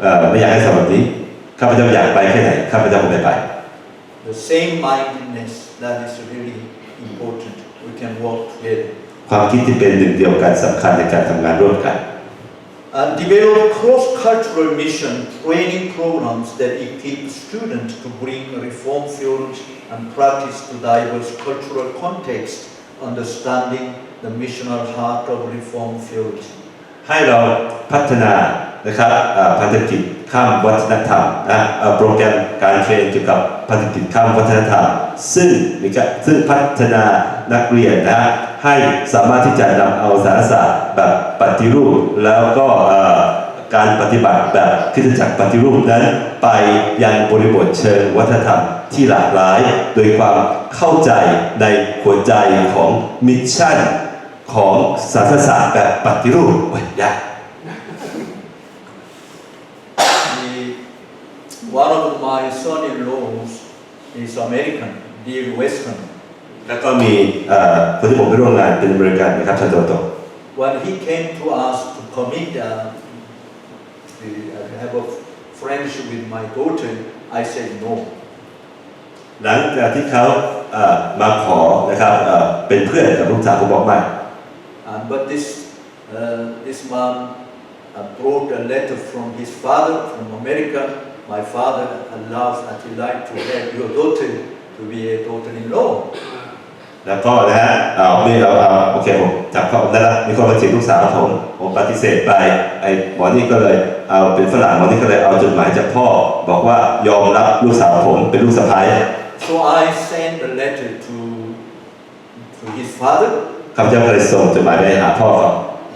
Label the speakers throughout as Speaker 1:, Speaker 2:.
Speaker 1: เอ่อไม่อยากให้ทำแบบนี้ข้าพเจ้าอยากไปแค่ไหนข้าพเจ้าก็ไม่ไป
Speaker 2: The same mindedness that is really important. We can work together.
Speaker 1: ความคิดที่เป็นหนึ่งเดียวกันสำคัญในการทำงานร่วมกัน
Speaker 2: And develop cross-cultural mission training programs that equip students to bring reform theology and practice to diverse cultural contexts, understanding the missional heart of reform theology.
Speaker 1: ให้เราพัฒนา นะครับพันธกิจข้ามวัฒนธรรมนะโปรแกรมการเทรนเกี่ยวกับพันธกิจข้ามวัฒนธรรม ซึ่งมีการซึ่งพัฒนานักเรียนนะให้สามารถที่จะนำเอาสารศาสตร์แบบปฏิรูป แล้วก็การปฏิบัติแบบคริสตจักรปฏิรูปนั้น ไปยังบริบทเชิงวัฒนธรรมที่หลากหลาย โดยความเข้าใจในหัวใจของมิชชั่นของศาสนศาสตร์แบบปฏิรูปโอ้ยยาก
Speaker 2: one of my son-in-laws is American, Neil Weston.
Speaker 1: แล้วก็มีเอ่อคนที่ผมไปร่วมงานเป็นอเมริกันนะครับชาวตะวันตก
Speaker 2: When he came to us to commit, uh, to have a friendship with my daughter, I said no.
Speaker 1: หลังจากที่เขาเอ่อมาขอนะครับเอ่อเป็นเพื่อนกับลูกสาวผมบอกไม่
Speaker 2: And but this uh, this man uh, brought a letter from his father from America. My father allows and he like to have your daughter to be a daughter-in-law.
Speaker 1: แล้วก็นะฮะเอาไม่เอาเอาโอเคผมจับเขาได้แล้วมีคนมาจีบลูกสาวผมผมปฏิเสธไปไอ้หมอนี่ก็เลยเอาเป็นฝรั่งหมอนี่ก็เลยเอาจดหมายจากพ่อ บอกว่ายอมรับลูกสาวผมเป็นลูกสะใภ้
Speaker 2: So I sent a letter to to his father.
Speaker 1: ข้าพเจ้าก็เลยส่งจดหมายไปหาพ่อเขา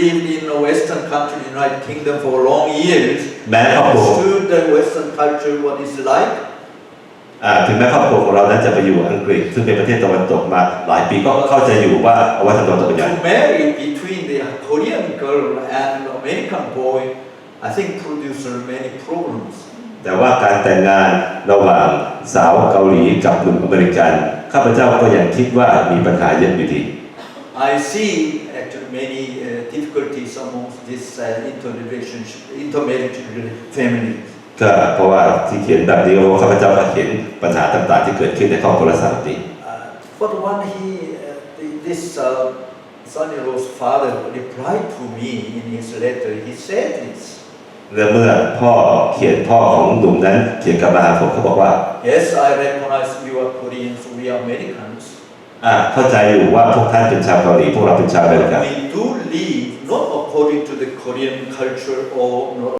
Speaker 2: lived in the Western country, United Kingdom, for long years,
Speaker 1: แม้ครอบครัว
Speaker 2: understood the Western culture, what it's like.
Speaker 1: อ่าถึงแม้ครอบครัวของเรานั้นจะไปอยู่อังกฤษ ซึ่งเป็นประเทศตะวันตกมาหลายปีก็เข้าใจอยู่ว่าวัฒนธรรมตะวันตกเป็นอย่างไร
Speaker 2: To marry between the Korean girl and American boy, I think produces many problems.
Speaker 1: แต่ว่าการแต่งงานระหว่างสาวเกาหลีกับหนุ่มอเมริกัน ข้าพเจ้าก็ยังคิดว่ามีปัญหาเยอะอยู่ดี
Speaker 2: I see actually many uh, difficulties amongst this uh, interrelationship, intermarriage family.
Speaker 1: ก็เพราะว่าที่เขียนแบบนี้ก็เพราะว่าข้าพเจ้าก็เห็นปัญหาต่างๆ ที่เกิดขึ้นในครอบครัวและสังคม
Speaker 2: Uh, but when he, uh, the- this uh, son-in-law's father replied to me in his letter, he said this.
Speaker 1: และเมื่อพ่อเขียนพ่อของหนุ่มนั้นเขียนกลับมาหาผมเขาบอกว่า
Speaker 2: Yes, I recognize you are Koreans, we are Americans. ่า
Speaker 1: เข้าใจอยู่ว่าพวกท่านเป็นชาวเกาหลีพวกเราเป็นชาวอเมริกัน
Speaker 2: We do live not according to the Korean culture or